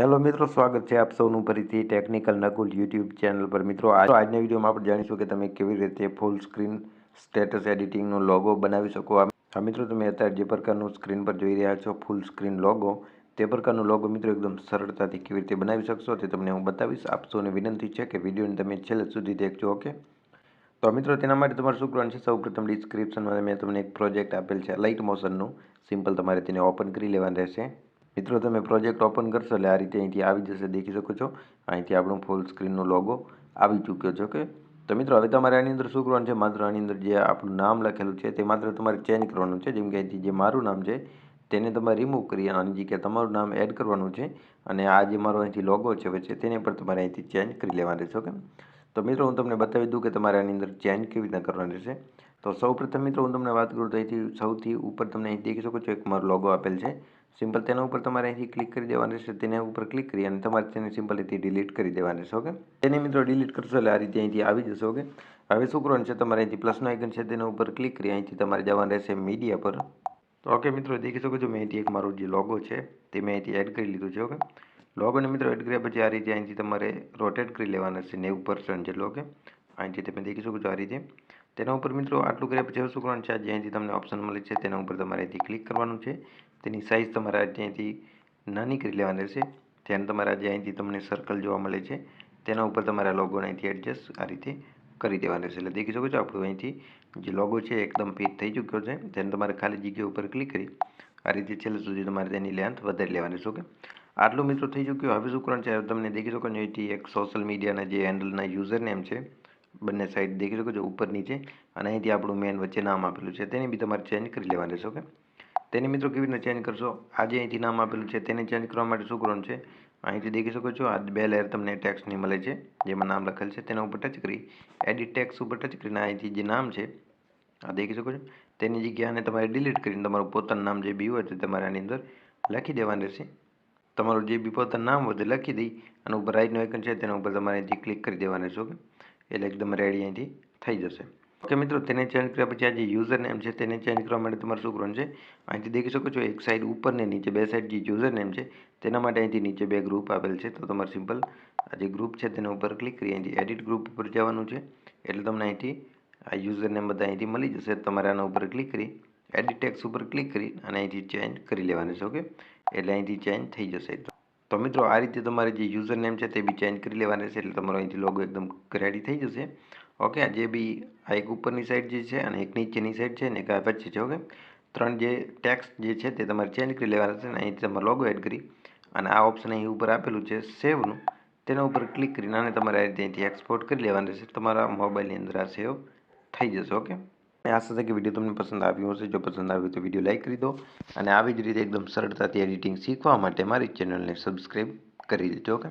Hello મિત્રો, સ્વાગત છે આપ સૌનું ફરીથી ટેકનિકલ નકુલ યુટ્યુબ ચેનલ પર. મિત્રો આજ- આજના વિડીયોમાં આપણે જાણીશું કે તમે કેવી રીતે ફૂલ સ્ક્રીન સ્ટેટસ એડિટિંગનો લોગો બનાવી શકો. આ મિત્રો, તમે અત્યારે જે પ્રકારનું સ્ક્રીન પર જોઈ રહ્યા છો ફૂલ સ્ક્રીન લોગો તે પ્રકારનો લોગો મિત્રો એકદમ સરળતાથી કેવી રીતે બનાવી શકશો તે તમને હું બતાવીશ. આપ સૌને વિનંતી છે કે વિડીયોને તમે છેલ્લે સુધી દેખજો, ઓકે? તો મિત્રો, તેના માટે તમારે શું કરવાનું છે? સૌપ્રથમ ડિસ્ક્રિપ્શનમાં મેં તમને એક પ્રોજેક્ટ આપેલ છે લાઇટ મોશનનું સિમ્પલ તમારે તેને ઓપન કરી લેવાનું રહેશે. મિત્રો, તમે પ્રોજેક્ટ ઓપન કરશો એટલે આ રીતે અહીંથી આવી જશે, દેખી શકો છો. અહીંથી આપણો ફૂલ સ્ક્રીનનો લોગો આવી ચૂક્યો છે ઓકે તો મિત્રો, હવે તમારે આની અંદર શું કરવાનું છે? માત્ર આની અંદર જે આપણું નામ લખેલું છે, તે માત્ર તમારે ચેન્જ કરવાનું છે. જેમ કે અહીંથી જે મારું નામ છે, તેને તમારે રિમૂવ કરી અને જે જગ્યાએ તમારું નામ એડ કરવાનું છે અને આ જે મારો અહીંથી લોગો છે વચ્ચે તેને પણ તમારે અહીંથી ચેન્જ કરી લેવાનું રહેશે ઓકે તો મિત્રો, હું તમને બતાવી દઉં કે તમારે આની અંદર ચેન્જ કેવી રીતના કરવાની રહેશે. તો સૌ મિત્રો, હું તમને વાત કરું તો અહીંથી સૌથી ઉપર તમને અહીં દેખી શકો છો, એક મારો લોગો આપેલ છે. સિમ્પલ તેના ઉપર તમારે અહીંથી ક્લિક કરી દેવાનું રહેશે તેના ઉપર ક્લિક કરી અને તમારે તેને સિમ્પલ અહીંથી ડિલીટ કરી દેવાનું રહેશે ઓકે તેને મિત્રો ડિલીટ કરશો એટલે આ રીતે અહીંથી આવી જશે ઓકે હવે શું કરવાનું છે, તમારે અહીંથી પ્લસનો આઇકન છે તેના ઉપર ક્લિક કરી અહીંથી તમારે જવાનું રહેશે મીડિયા પર. તો ઓકે મિત્રો, દેખી શકો છો મેં અહીંથી એક મારો જે લોગો છે તે મેં અહીંથી એડ કરી લીધું છે ઓકે લોગોને મિત્રો એડ કર્યા પછી આ રીતે અહીંથી તમારે રોટેટ કરી લેવાના છે નેવું પર્સન્ટ જેટલો ઓકે અહીંથી તમે દેખી શકો છો આ રીતે. તેના ઉપર મિત્રો આટલું કર્યા પછી શું કરવાનું છે જે અહીંથી તમને ઓપ્શન મળે છે તેના ઉપર તમારે અહીંથી ક્લિક કરવાનું છે. તેની સાઇઝ તમારે અહીંથી નાની કરી લેવાની રહેશે. ધ્યાન તમારે જે અહીંથી તમને સર્કલ જોવા મળે છે. તેના ઉપર તમારા લોગોને અહીંથી એડજસ્ટ આ રીતે કરી દેવાનું રહેશે. એટલે દેખી શકો છો આપણું અહીંથી જે લોગો છે એકદમ ફિટ થઈ ચૂક્યો છે. તેને તમારે ખાલી જગ્યા ઉપર ક્લિક કરી આ રીતે છેલ્લે સુધી તમારે તેની લેન્થ વધારી લેવાની છે ઓકે આટલું મિત્રો થઈ ચૂક્યું. હવે શું કરવાનું છે? તમને દેખી શકો છો અહીંથી એક સોશિયલ મીડિયાના જે હેન્ડલના યુઝર નેમ છે, બંને સાઈડ દેખી શકો છો, ઉપર નીચે અને અહીંથી આપણું મેન વચ્ચે નામ આપેલું છે. તેને બી તમારે ચેન્જ કરી લેવાનું રહેશે ઓકે તેને મિત્રો કેવી રીતે ચેન્જ કરશો? આ જે અહીંથી નામ આપેલું છે, તેને ચેન્જ કરવા માટે શું કરવાનું છે? અહીંથી દેખી શકો છો, આ બે લેયર તમને ટેક્સની મળે છે, જેમાં નામ લખેલ છે, તેના ઉપર ટચ કરી એડિટ ટેક્સ ઉપર ટચ કરીને અહીંથી જે નામ છે, આ દેખી શકો છો? તેની જગ્યાને તમારે ડિલીટ કરીને તમારું પોતાનું નામ જે બી હોય તે તમારે આની અંદર લખી દેવાનું રહેશે. તમારું જે બી પોતાનું નામ હોય તે લખી દઈ અને ઉપર રાઈટનું આઇકન છે, તેના ઉપર તમારે અહીંથી ક્લિક કરી દેવાનું છે ઓકે એટલે એકદમ રેડી અહીંથી થઈ જશે. ઓકે મિત્રો, તેને ચેન્જ કર્યા પછી આ જે યુઝર નેમ છે તેને ચેન્જ કરવા માટે તમારે શું કરવાનું છે? અહીંથી દેખી શકો છો, એક સાઈડ ઉપર ને નીચે, બે સાઈડ જે યુઝર નેમ છે, તેના માટે અહીંથી નીચે બે ગ્રુપ આપેલ છે. તો તમારે સિમ્પલ આ જે ગ્રુપ છે તેના ઉપર ક્લિક કરી અહીંથી એડિટ ગ્રુપ ઉપર જવાનું છે. એટલે તમને અહીંથી આ યુઝર નેમ બધા અહીંથી મળી જશે. તમારે આના ઉપર ક્લિક કરી એડિટ ટેક્સ ઉપર ક્લિક કરી અને અહીંથી ચેન્જ કરી લેવાનું છે, ઓકે? એટલે અહીંથી ચેન્જ થઈ જશે. તો મિત્રો, આ રીતે તમારે જે યુઝર નેમ છે તે બી ચેન્જ કરી લેવાનું છે. એટલે તમારો અહીંથી લોગો એકદમ રેડી થઈ જશે. ઓકે, આ જે બી આ એક ઉપરની સાઈડ જે છે અને એક નીચેની સાઈડ છે ને એક વચ્ચે છે, ઓકે? ત્રણ જે ટેક્સ જે છે તે તમારે ચેન્જ કરી લેવાના છે અને અહીંથી તમારે લોગો એડ કરી અને આ ઓપ્શન અહીં ઉપર આપેલું છે સેવનું તેના ઉપર ક્લિક કરીને આને તમારે આ અહીંથી એક્સપોર્ટ કરી લેવાનું રહેશે. તમારા મોબાઈલની અંદર આ સેવ થઈ જશે, ઓકે? અને આશા છે કે વીડિયો તમને પસંદ આવ્યો હશે. જો પસંદ આવ્યું તો વીડિયો લાઇક કરી દો અને આવી જ રીતે એકદમ સરળતાથી એડિટિંગ શીખવા માટે મારી ચેનલને સબસ્ક્રાઈબ કરી દેજો, ઓકે?